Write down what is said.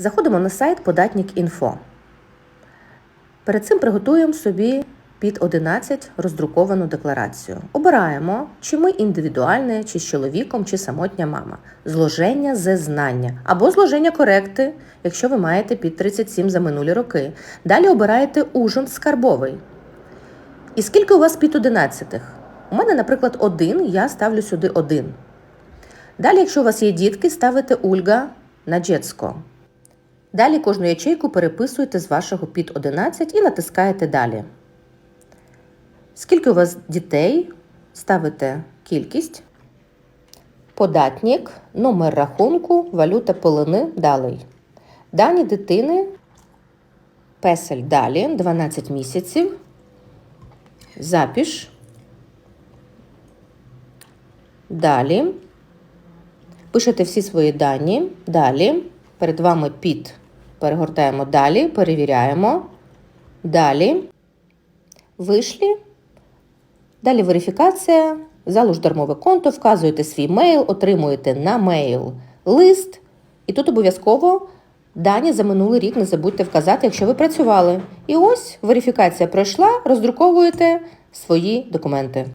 Заходимо на сайт Податнік.Інфо. Перед цим приготуємо собі під 11 роздруковану декларацію. Обираємо, чи ми індивідуальне, чи з чоловіком, чи самотня мама. Зложення зезнання або зложення коректи, якщо ви маєте під 37 за минулі роки. Далі обираєте ужин скарбовий. І скільки у вас під 11? У мене, наприклад, один, я ставлю сюди один. Далі, якщо у вас є дітки, ставите Ульга на Джецько. Далі кожну ячейку переписуєте з вашого під 11 і натискаєте далі. Скільки у вас дітей? Ставите кількість. Податник, номер рахунку, валюта полини далі. Дані дитини. Песель далі 12 місяців. Запіш. Далі. Пишете всі свої дані. Далі. Перед вами під. Перегортаємо далі, перевіряємо. Далі. Вийшли. Далі верифікація. Залуж дармове конто, вказуєте свій мейл, отримуєте на мейл лист. І тут обов'язково дані за минулий рік не забудьте вказати, якщо ви працювали. І ось верифікація пройшла, роздруковуєте свої документи.